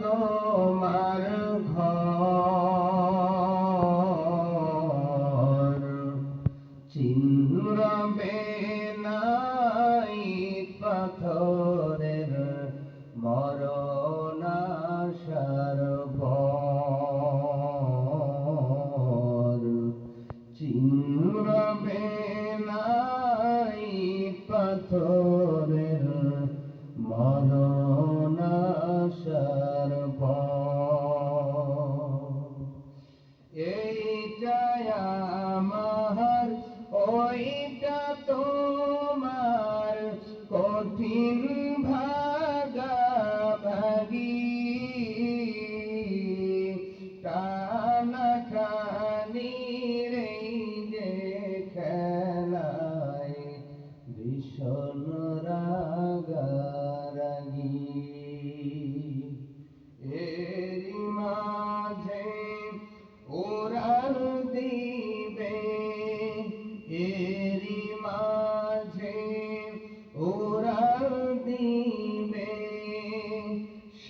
তোমার ঘর। চিনরবে নাই পাথরের মরণাশার ভর। চিনরবে নাই পাথরের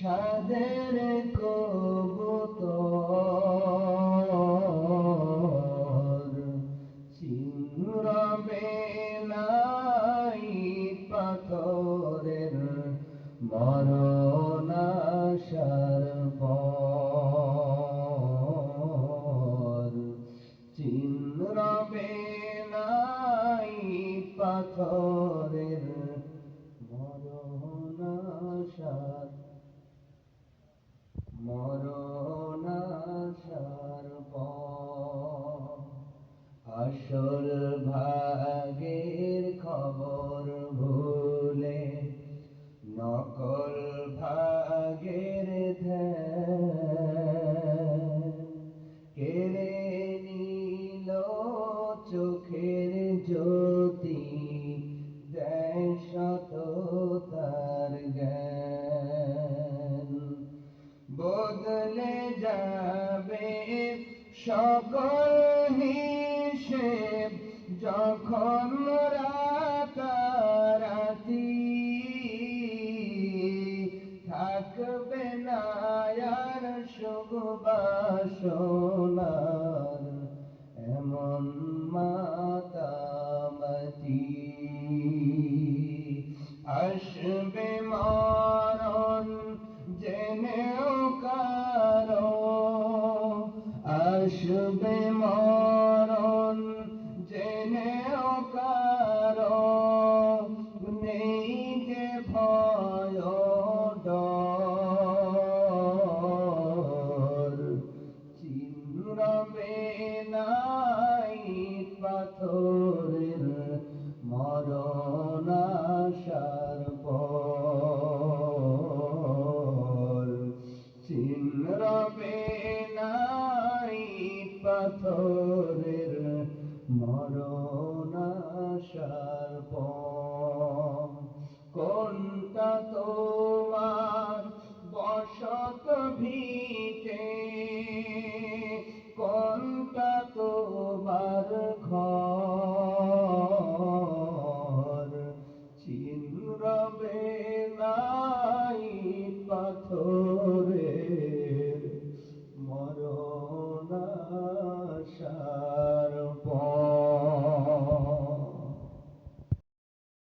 সাদের কবুতর। চিংড়বে নাই পাথরের মরণাশার আসল ভাগের খবর ভুলে নকল ভাগের কেড়ে নিল চোখের জ্যোতি দেয় শত তার জ্ঞান। বদলে যাবে সকল হিসেব যখন রাতারাতি থাকবে না আর সুবাসনার এমন মাতামতি আসবে মরণ আসবে মরণ জেনেও কারও নেই যে ভয় ডর। চিনরবে নাই পাথরের পাথরের মরণাশার